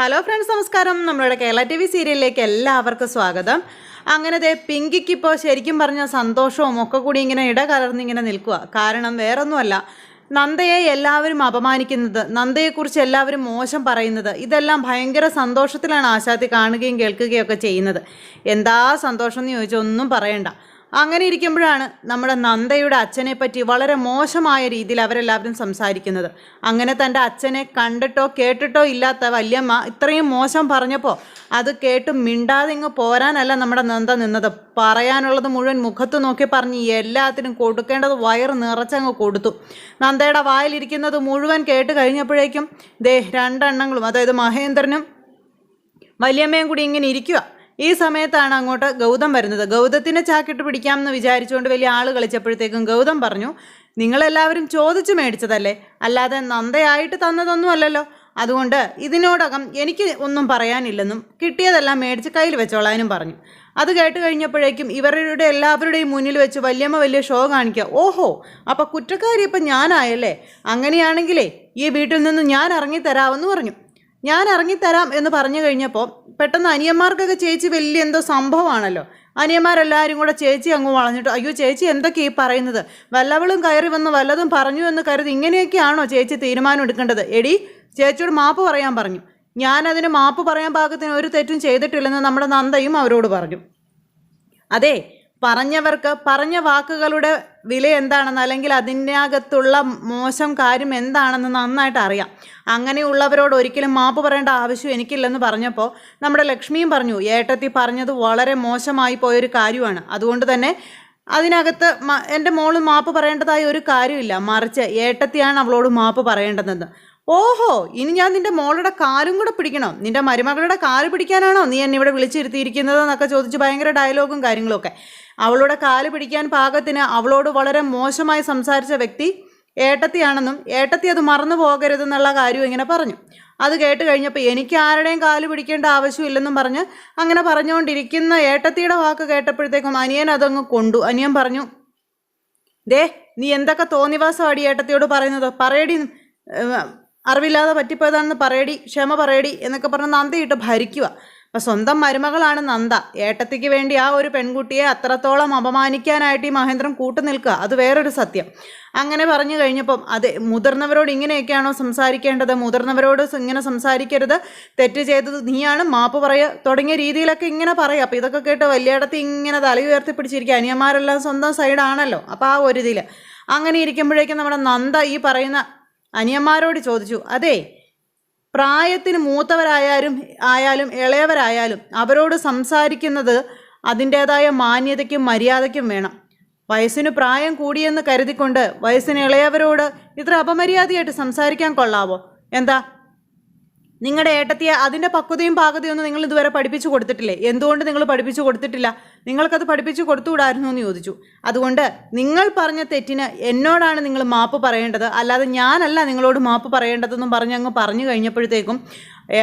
Hello friends നമസ്കാരം. നമ്മളുടെ Kerala T V സീരിയലിലേക്ക് എല്ലാവർക്കും സ്വാഗതം. അങ്ങനെ ദേ പിങ്കിക്ക് ഇപ്പോൾ ശരിക്കും പറഞ്ഞ സന്തോഷവും ഒക്കെ കൂടി ഇങ്ങനെ ഇടകലർന്നിങ്ങനെ നിൽക്കുക കാരണം വേറൊന്നുമല്ല നന്ദയെ എല്ലാവരും അപമാനിക്കുന്നത് നന്ദയെക്കുറിച്ച് എല്ലാവരും മോശം പറയുന്നത് ഇതെല്ലാം ഭയങ്കര സന്തോഷത്തിലാണ് ആശാത്തി കാണുകയും കേൾക്കുകയും ഒക്കെ ചെയ്യുന്നത്. എന്താ സന്തോഷം എന്ന് ചോദിച്ചാൽ ഒന്നും പറയണ്ട. അങ്ങനെ ഇരിക്കുമ്പോഴാണ് നമ്മുടെ നന്ദയുടെ അച്ഛനെ പറ്റി വളരെ മോശമായ രീതിയിൽ അവരെല്ലാവരും സംസാരിക്കുന്നത്. അങ്ങനെ തന്റെ അച്ഛനെ കണ്ടിട്ടോ കേട്ടിട്ടോ ഇല്ലാത്ത വല്യമ്മ ഇത്രയും മോശം പറഞ്ഞപ്പോൾ അത് കേട്ട് മിണ്ടാതെ ഇങ്ങ് പോരാനല്ല നമ്മുടെ നന്ദ നിന്നത്. പറയാനുള്ളത് മുഴുവൻ മുഖത്ത് നോക്കി പറഞ്ഞ് എല്ലാത്തിനും കൊടുക്കേണ്ടത് വയറ് നിറച്ചങ്ങ് കൊടുത്തു. നന്ദയുടെ വായിലിരിക്കുന്നത് മുഴുവൻ കേട്ട് കഴിഞ്ഞപ്പോഴേക്കും ദേ രണ്ടെണ്ണങ്ങളും അതായത് മഹേന്ദ്രനും വല്യമ്മയും കൂടി ഇങ്ങനെ ഇരിക്കുക ഈ സമയത്താണ് അങ്ങോട്ട് ഗൗതം വരുന്നത്. ഗൗതത്തിനെ ചാക്കിട്ട് പിടിക്കാമെന്ന് വിചാരിച്ചുകൊണ്ട് വലിയ ആൾ കളിച്ചപ്പോഴത്തേക്കും ഗൗതം പറഞ്ഞു നിങ്ങളെല്ലാവരും ചോദിച്ചു മേടിച്ചതല്ലേ? അല്ലാതെ നന്ദയായിട്ട് തന്നതൊന്നും അല്ലല്ലോ. അതുകൊണ്ട് ഇതിനോടകം എനിക്ക് ഒന്നും പറയാനില്ലെന്നും കിട്ടിയതെല്ലാം മേടിച്ച് കയ്യിൽ വെച്ചോളാനും പറഞ്ഞു. അത് കേട്ട് കഴിഞ്ഞപ്പോഴേക്കും ഇവരുടെ എല്ലാവരുടെയും മുന്നിൽ വെച്ച് വല്യമ്മ വലിയ ഷോ കാണിക്കുക. ഓഹോ അപ്പം കുറ്റക്കാരി ഇപ്പം ഞാനായല്ലേ? അങ്ങനെയാണെങ്കിലേ ഈ വീട്ടിൽ നിന്ന് ഞാൻ ഇറങ്ങിത്തരാമെന്ന് പറഞ്ഞു. ഞാൻ ഇറങ്ങിത്തരാം എന്ന് പറഞ്ഞു കഴിഞ്ഞപ്പോൾ പെട്ടെന്ന് അനിയന്മാർക്കൊക്കെ ചേച്ചി വലിയ എന്തോ സംഭവമാണല്ലോ. അനിയന്മാരെല്ലാവരും കൂടെ ചേച്ചി അങ്ങ് വളഞ്ഞിട്ട് അയ്യോ ചേച്ചി എന്തൊക്കെ ഈ പറയുന്നത്? വല്ലവളും കയറി വന്ന് വല്ലതും പറഞ്ഞു എന്ന് കരുതി ഇങ്ങനെയൊക്കെയാണോ ചേച്ചി തീരുമാനം എടുക്കേണ്ടത്? എടി ചേച്ചിയോട് മാപ്പ് പറയാൻ പറഞ്ഞു. ഞാനതിന് മാപ്പ് പറയാൻ പാകത്തിന് ഒരു തെറ്റും ചെയ്തിട്ടില്ലെന്ന് നമ്മുടെ നന്ദയും അവരോട് പറഞ്ഞു. അതെ പറഞ്ഞവർക്ക് പറഞ്ഞ വാക്കുകളുടെ വില എന്താണെന്ന് അല്ലെങ്കിൽ അതിനകത്തുള്ള മോശം കാര്യം എന്താണെന്ന് നന്നായിട്ട് അറിയാം. അങ്ങനെയുള്ളവരോട് ഒരിക്കലും മാപ്പ് പറയേണ്ട ആവശ്യം എനിക്കില്ലെന്ന് പറഞ്ഞപ്പോൾ നമ്മുടെ ലക്ഷ്മിയും പറഞ്ഞു ഏട്ടത്തി പറഞ്ഞത് വളരെ മോശമായി പോയൊരു കാര്യമാണ്. അതുകൊണ്ട് തന്നെ അതിനകത്ത് എന്റെ മോൾ മാപ്പ് പറയേണ്ടതായ ഒരു കാര്യമില്ല. മറിച്ച് ഏട്ടത്തിയാണ് അവളോട് മാപ്പ് പറയേണ്ടതെന്ന്. ഓഹോ ഇനി ഞാൻ നിന്റെ മോളുടെ കാലും കൂടെ പിടിക്കണം. നിന്റെ മരുമകളുടെ കാൽ പിടിക്കാനാണോ നീ എന്നെ ഇവിടെ വിളിച്ചിരുത്തിയിരിക്കുന്നത് എന്നൊക്കെ ചോദിച്ച് ഭയങ്കര ഡയലോഗും കാര്യങ്ങളൊക്കെ. അവളുടെ കാൽ പിടിക്കാൻ പാകത്തിന് അവളോട് വളരെ മോശമായി സംസാരിച്ച വ്യക്തി ഏട്ടത്തിയാണെന്നും ഏട്ടത്തി അത് മറന്നു പോകരുതെന്നുള്ള കാര്യം ഇങ്ങനെ പറഞ്ഞു. അത് കേട്ട് കഴിഞ്ഞപ്പോൾ എനിക്ക് ആരുടെയും കാൽ പിടിക്കേണ്ട ആവശ്യമില്ലെന്നും പറഞ്ഞ് അങ്ങനെ പറഞ്ഞുകൊണ്ടിരിക്കുന്ന ഏട്ടത്തിയുടെ വാക്ക് കേട്ടപ്പോഴത്തേക്കും അനിയൻ അതങ്ങ് കൊണ്ടു. അനിയൻ പറഞ്ഞു ദേ നീ എന്തൊക്കെ തോന്നിവാസമാടി ഏട്ടത്തിയോട് പറയുന്നത്? പറയടി അറിവില്ലാതെ പറ്റിപ്പോയതാണെന്ന് പറയടി ക്ഷമ പറയടി എന്നൊക്കെ പറഞ്ഞ് നന്ദയിട്ട് ഭരിക്കുക അപ്പം സ്വന്തം മരുമകളാണ് നന്ദ. ഏട്ടത്തിക്ക് വേണ്ടി ആ ഒരു പെൺകുട്ടിയെ അത്രത്തോളം അപമാനിക്കാനായിട്ട് ഈ മഹേന്ദ്രൻ കൂട്ടുനിൽക്കുക അത് വേറൊരു സത്യം. അങ്ങനെ പറഞ്ഞു കഴിഞ്ഞപ്പം അതെ മുതിർന്നവരോട് ഇങ്ങനെയൊക്കെയാണോ സംസാരിക്കേണ്ടത്? മുതിർന്നവരോട് ഇങ്ങനെ സംസാരിക്കരുത്. തെറ്റ് ചെയ്തത് നീയാണ്. മാപ്പ് പറയുക തുടങ്ങിയ രീതിയിലൊക്കെ ഇങ്ങനെ പറയാം. അപ്പം ഇതൊക്കെ കേട്ട് വലിയേടത്ത് ഇങ്ങനെ തല ഉയർത്തി പിടിച്ചിരിക്കുക. അനിയന്മാരെല്ലാം സ്വന്തം സൈഡാണല്ലോ അപ്പോൾ ആ ഒരു ഇതിൽ അങ്ങനെ ഇരിക്കുമ്പോഴേക്കും നമ്മുടെ നന്ദ ഈ പറയുന്ന അനിയന്മാരോട് ചോദിച്ചു അതെ പ്രായത്തിന് മൂത്തവരായാലും ആയാലും ഇളയവരായാലും അവരോട് സംസാരിക്കുന്നത് അതിന്റേതായ മാന്യതയ്ക്കും മര്യാദയ്ക്കും വേണം. വയസ്സിന് പ്രായം കൂടിയെന്ന് കരുതിക്കൊണ്ട് വയസ്സിന് ഇളയവരോട് ഇത്ര അപമര്യാദയായിട്ട് സംസാരിക്കാൻ കൊള്ളാവോ? എന്താ നിങ്ങളുടെ ഏട്ടത്തിയെ അതിന്റെ പക്വതയും പാകതയും ഒന്നും നിങ്ങൾ ഇതുവരെ പഠിപ്പിച്ചു കൊടുത്തിട്ടില്ലേ? എന്തുകൊണ്ട് നിങ്ങൾ പഠിപ്പിച്ചു കൊടുത്തിട്ടില്ല? നിങ്ങൾക്കത് പഠിപ്പിച്ചു കൊടുത്തുകൂടായിരുന്നു എന്ന് ചോദിച്ചു. അതുകൊണ്ട് നിങ്ങൾ പറഞ്ഞ തെറ്റിന് എന്നോടാണ് നിങ്ങൾ മാപ്പ് പറയേണ്ടത്. അല്ലാതെ ഞാനല്ല നിങ്ങളോട് മാപ്പ് പറയേണ്ടതെന്നും പറഞ്ഞ് അങ്ങ് പറഞ്ഞു കഴിഞ്ഞപ്പോഴത്തേക്കും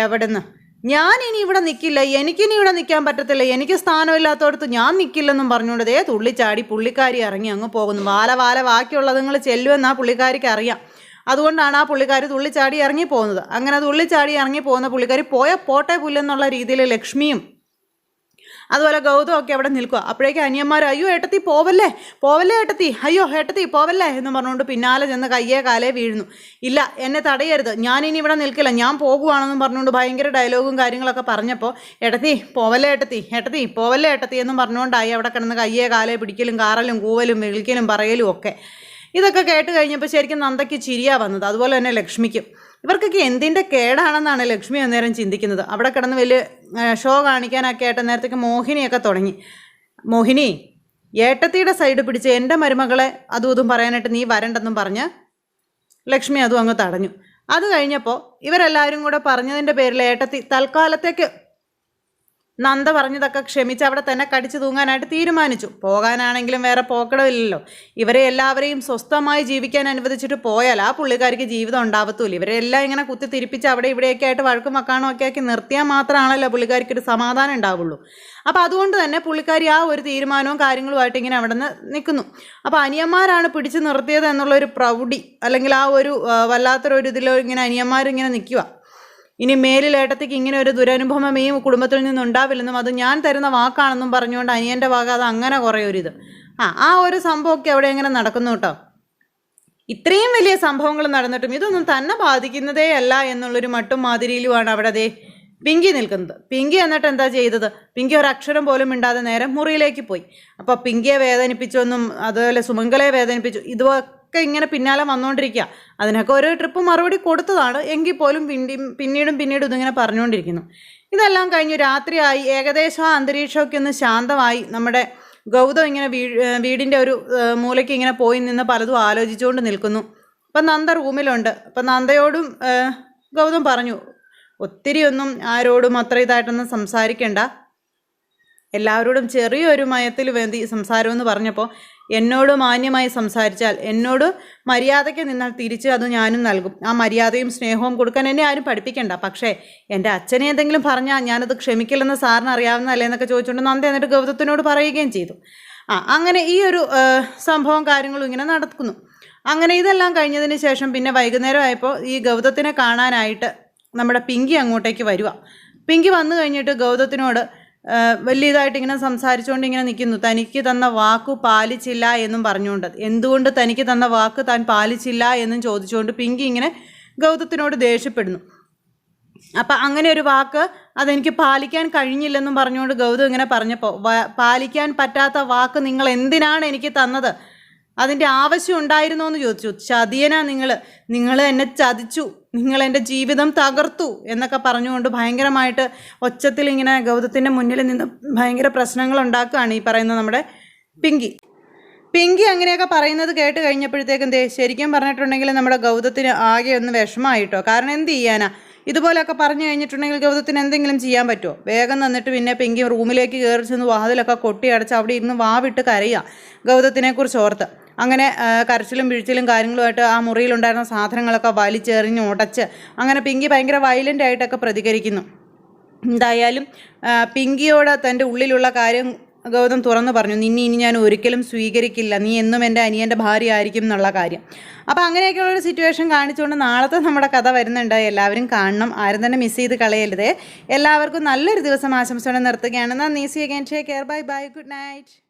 എവിടുന്ന് ഞാൻ ഇനി ഇവിടെ നിൽക്കില്ല എനിക്കിനി ഇവിടെ നിൽക്കാൻ പറ്റത്തില്ല. എനിക്ക് സ്ഥാനമില്ലാത്തടത്ത് ഞാൻ നിൽക്കില്ലെന്നും പറഞ്ഞുകൊണ്ട് ദേ തുള്ളിച്ചാടി പുള്ളിക്കാരി ഇറങ്ങി അങ്ങ് പോകുന്നു. വാല വാല ബാക്കിയുള്ളത് നിങ്ങൾ ചെല്ലുമെന്നാ പുള്ളിക്കാരിക്ക് അറിയാം. അതുകൊണ്ടാണ് ആ പുള്ളിക്കാരി തുള്ളിച്ചാടി ഇറങ്ങി പോകുന്നത് അങ്ങനെ തുള്ളിച്ചാടി ഇറങ്ങി പോകുന്ന പുള്ളിക്കാരി പോയ പോട്ടെ പുല്ലെന്നുള്ള രീതിയിൽ ലക്ഷ്മിയും അതുപോലെ ഗൗതം ഒക്കെ അവിടെ നിൽക്കുക. അപ്പോഴേക്കും അനിയന്മാർ അയ്യോ ഏട്ടത്തി പോവല്ലേ? പോവല്ലേ ഏട്ടത്തി? അയ്യോ ഏട്ടത്തി പോവല്ലേ? എന്ന് പറഞ്ഞുകൊണ്ട് പിന്നാലെ ചെന്ന് കയ്യേ കാലേ വീഴുന്നു. ഇല്ല എന്നെ തടയരുത്. ഞാനിനി ഇവിടെ നിൽക്കില്ല. ഞാൻ പോകുവാണെന്നും പറഞ്ഞുകൊണ്ട് ഭയങ്കര ഡയലോഗും കാര്യങ്ങളൊക്കെ പറഞ്ഞപ്പോൾ ഏട്ടത്തി പോവല്ലേ ഏട്ടത്തി? ഏട്ടത്തി പോവല്ലേ ഏട്ടത്തി? എന്നും പറഞ്ഞുകൊണ്ടായി അവിടെ കിടന്ന് കയ്യേ കാലേ പിടിക്കലും കാറലും കൂവലും വിളിക്കലും പറയലും ഒക്കെ. ഇതൊക്കെ കേട്ട് കഴിഞ്ഞപ്പോൾ ശരിക്കും നന്ദയ്ക്ക് ചിരിയാ വന്നത്. അതുപോലെ തന്നെ ലക്ഷ്മിക്കും. ഇവർക്കൊക്കെ എന്തിന്റെ കേടാണെന്നാണ് ലക്ഷ്മി അന്നേരം ചിന്തിക്കുന്നത്. അവിടെ കിടന്ന് വലിയ ഷോ കാണിക്കാനൊക്കെ ആയിട്ട് നേരത്തേക്ക് മോഹിനിയൊക്കെ തുടങ്ങി. മോഹിനി ഏട്ടത്തിയുടെ സൈഡ് പിടിച്ച് എന്റെ മരുമകളെ അതും ഇതും പറയാനായിട്ട് നീ വരണ്ടെന്നും പറഞ്ഞ് ലക്ഷ്മി അതും അങ്ങ് തടഞ്ഞു. അത് കഴിഞ്ഞപ്പോൾ ഇവരെല്ലാവരും കൂടെ പറഞ്ഞതിന്റെ പേരിൽ ഏട്ടത്തി തൽക്കാലത്തേക്ക് നന്ദ പറഞ്ഞതൊക്കെ ക്ഷമിച്ച് അവിടെ തന്നെ കടിച്ചു തൂങ്ങാനായിട്ട് തീരുമാനിച്ചു. പോകാനാണെങ്കിലും വേറെ പോക്കടമില്ലല്ലോ ഇവരെ എല്ലാവരെയും സ്വസ്ഥമായി ജീവിക്കാൻ അനുവദിച്ചിട്ട് പോയാൽ ആ പുള്ളിക്കാർക്ക് ജീവിതം ഉണ്ടാവത്തൂല്ല ഇവരെ എല്ലാം ഇങ്ങനെ കുത്തി തിരിപ്പിച്ച് അവിടെ ഇവിടെയൊക്കെ ആയിട്ട് വഴക്കും വക്കാണോ ഒക്കെ ആക്കി നിർത്തിയാൽ മാത്രമാണല്ലോ പുള്ളിക്കാർക്ക് ഒരു സമാധാനം ഉണ്ടാവുള്ളൂ. അപ്പോൾ അതുകൊണ്ട് തന്നെ പുള്ളിക്കാരി ആ ഒരു തീരുമാനവും കാര്യങ്ങളുമായിട്ട് ഇങ്ങനെ അവിടെ നിന്ന് നിൽക്കുന്നു. അപ്പോൾ അനിയന്മാരാണ് പിടിച്ചു നിർത്തിയത് എന്നുള്ളൊരു പ്രൗഢി അല്ലെങ്കിൽ ആ ഒരു വല്ലാത്തൊരു ഇതിലോ ഇങ്ങനെ അനിയന്മാരിങ്ങനെ നിൽക്കുക. ഇനി മേലിൽ ഇങ്ങനെ ഒരു ദുരനുഭവം ഈ കുടുംബത്തിൽ നിന്നുണ്ടാവില്ലെന്നും അത് ഞാൻ തരുന്ന വാക്കാണെന്നും പറഞ്ഞുകൊണ്ട് അനിയന്റെ ഭാഗം അത് അങ്ങനെ കുറേ ഒരു ഇത്. ആ ആ ഒരു സംഭവമൊക്കെ അവിടെ എങ്ങനെ നടക്കുന്നു കേട്ടോ ഇത്രയും വലിയ സംഭവങ്ങൾ നടന്നിട്ടും ഇതൊന്നും തന്നെ ബാധിക്കുന്നതേ അല്ല എന്നുള്ളൊരു മട്ടും മാതിരിയിലുമാണ് അവിടെ അതേ പിങ്കി നിൽക്കുന്നത്. പിങ്കി എന്നിട്ട് എന്താ ചെയ്തത്? പിങ്കി ഒരു അക്ഷരം പോലും ഇണ്ടാതെ നേരം മുറിയിലേക്ക് പോയി. അപ്പോൾ പിങ്കിയെ വേദനിപ്പിച്ചൊന്നും അതുപോലെ സുമംഗലയെ വേദനിപ്പിച്ചു. ഇതൊക്കെ ഇങ്ങനെ പിന്നാലെ വന്നുകൊണ്ടിരിക്കുക അതിനൊക്കെ ഒരു ട്രിപ്പ് മറുപടി കൊടുത്തതാണ്. എങ്കിൽ പോലും പിന്നീടും പിന്നീടും ഇതിങ്ങനെ പറഞ്ഞുകൊണ്ടിരിക്കുന്നു ഇതെല്ലാം കഴിഞ്ഞു രാത്രിയായി. ഏകദേശം ആ അന്തരീക്ഷമൊക്കെ ഒന്ന് ശാന്തമായി. നമ്മുടെ ഗൗതം ഇങ്ങനെ വീ വീടിന്റെ ഒരു മൂലയ്ക്ക് ഇങ്ങനെ പോയി നിന്ന് പലതും ആലോചിച്ചുകൊണ്ട് നിൽക്കുന്നു. അപ്പം നന്ദ റൂമിലുണ്ട്. അപ്പം നന്ദയോടും ഗൗതം പറഞ്ഞു ഒത്തിരി ഒന്നും ആരോടും അത്ര ഇതായിട്ടൊന്നും സംസാരിക്കേണ്ട. എല്ലാവരോടും ചെറിയൊരു മയത്തിൽ വേണ്ടി സംസാരമെന്ന് പറഞ്ഞപ്പോൾ എന്നോട് മാന്യമായി സംസാരിച്ചാൽ എന്നോട് മര്യാദയ്ക്ക് നിന്നാൽ തിരിച്ച് അത് ഞാനും നൽകും. ആ മര്യാദയും സ്നേഹവും കൊടുക്കാൻ എന്നെ ആരും പഠിപ്പിക്കണ്ട. പക്ഷേ എന്റെ അച്ഛനെ എന്തെങ്കിലും പറഞ്ഞാൽ ഞാനത് ക്ഷമിക്കില്ലെന്ന് സാറിന് അറിയാവുന്നതല്ലേ എന്നൊക്കെ ചോദിച്ചുകൊണ്ട് നന്ദി എന്നിട്ട് ഗൗതത്തിനോട് പറയുകയും ചെയ്തു. ആ അങ്ങനെ ഈ ഒരു സംഭവം കാര്യങ്ങളും ഇങ്ങനെ നടക്കുന്നു. അങ്ങനെ ഇതെല്ലാം കഴിഞ്ഞതിന് ശേഷം പിന്നെ വൈകുന്നേരം ആയപ്പോൾ ഈ ഗൗതത്തിനെ കാണാനായിട്ട് നമ്മുടെ പിങ്കി അങ്ങോട്ടേക്ക് വരിക പിങ്കി വന്നു കഴിഞ്ഞിട്ട് ഗൗതത്തിനോട് വലിയ ഇതായിട്ട് ഇങ്ങനെ സംസാരിച്ചുകൊണ്ട് ഇങ്ങനെ നിൽക്കുന്നു തനിക്ക് തന്ന വാക്കു പാലിച്ചില്ല എന്നും പറഞ്ഞുകൊണ്ട്. എന്തുകൊണ്ട് തനിക്ക് തന്ന വാക്ക് താൻ പാലിച്ചില്ല എന്നും ചോദിച്ചുകൊണ്ട് പിങ്കി ഇങ്ങനെ ഗൗതത്തിനോട് ദേഷ്യപ്പെടുന്നു. അപ്പം അങ്ങനെ ഒരു വാക്ക് അതെനിക്ക് പാലിക്കാൻ കഴിഞ്ഞില്ലെന്നും പറഞ്ഞുകൊണ്ട് ഗൗതം ഇങ്ങനെ പറഞ്ഞപ്പോൾ പാലിക്കാൻ പറ്റാത്ത വാക്ക് നിങ്ങൾ എന്തിനാണ് എനിക്ക് തന്നത്? അതിന്റെ ആവശ്യം ഉണ്ടായിരുന്നോ എന്ന് ചോദിച്ചു. ചതിയനാ നിങ്ങൾ നിങ്ങൾ എന്നെ ചതിച്ചു. നിങ്ങൾ എന്റെ ജീവിതം തകർത്തു എന്നൊക്കെ പറഞ്ഞുകൊണ്ട് ഭയങ്കരമായിട്ട് ഒച്ചത്തിൽ ഇങ്ങനെ ഗൗതത്തിന്റെ മുന്നിൽ നിന്ന് ഭയങ്കര പ്രശ്നങ്ങൾ ഉണ്ടാക്കുകയാണ് ഈ പറയുന്ന നമ്മുടെ പിങ്കി. പിങ്കി അങ്ങനെയൊക്കെ പറയുന്നത് കേട്ട് കഴിഞ്ഞപ്പോഴത്തേക്കും ദേ ശരിക്കും പറഞ്ഞിട്ടുണ്ടെങ്കിൽ നമ്മുടെ ഗൗതത്തിന് ആകെ ഒന്ന് വിഷമമായിട്ടോ. കാരണം എന്ത് ചെയ്യാനാ? ഇതുപോലെയൊക്കെ പറഞ്ഞു കഴിഞ്ഞിട്ടുണ്ടെങ്കിൽ ഗൗതത്തിന് എന്തെങ്കിലും ചെയ്യാൻ പറ്റുമോ? വേഗം നിന്നിട്ട് പിന്നെ പിങ്കി റൂമിലേക്ക് കയറി ചെന്ന് വാതിലൊക്കെ കൊട്ടി അടച്ച് അവിടെ ഇരുന്ന് വാവിട്ട് കരയുക ഗൗതത്തിനെക്കുറിച്ച് ഓർത്ത്. അങ്ങനെ കരച്ചിലും പിഴിച്ചിലും കാര്യങ്ങളുമായിട്ട് ആ മുറിയിലുണ്ടായിരുന്ന സാധനങ്ങളൊക്കെ വലിച്ചെറിഞ്ഞ് ഉടച്ച് അങ്ങനെ പിങ്കി ഭയങ്കര വയലന്റ് ആയിട്ടൊക്കെ പ്രതികരിക്കുന്നു. എന്തായാലും പിങ്കിയോട് തന്റെ ഉള്ളിലുള്ള കാര്യം ഗൗതം തുറന്നു പറഞ്ഞു നിന്നെ ഇനി ഞാൻ ഒരിക്കലും സ്വീകരിക്കില്ല. നീ എന്നും എന്റെ അനിയന്റെ ഭാര്യ ആയിരിക്കും എന്നുള്ള കാര്യം. അപ്പോൾ അങ്ങനെയൊക്കെയുള്ളൊരു സിറ്റുവേഷൻ കാണിച്ചുകൊണ്ട് നാളത്തെ നമ്മുടെ കഥ വരുന്നുണ്ട്. എല്ലാവരും കാണണം. ആരും തന്നെ മിസ് ചെയ്ത് കളയരുതേ. എല്ലാവർക്കും നല്ലൊരു ദിവസം ആശംസയോടെ നിർത്തുകയാണ്. നന്ദി. See again take care bye bye good night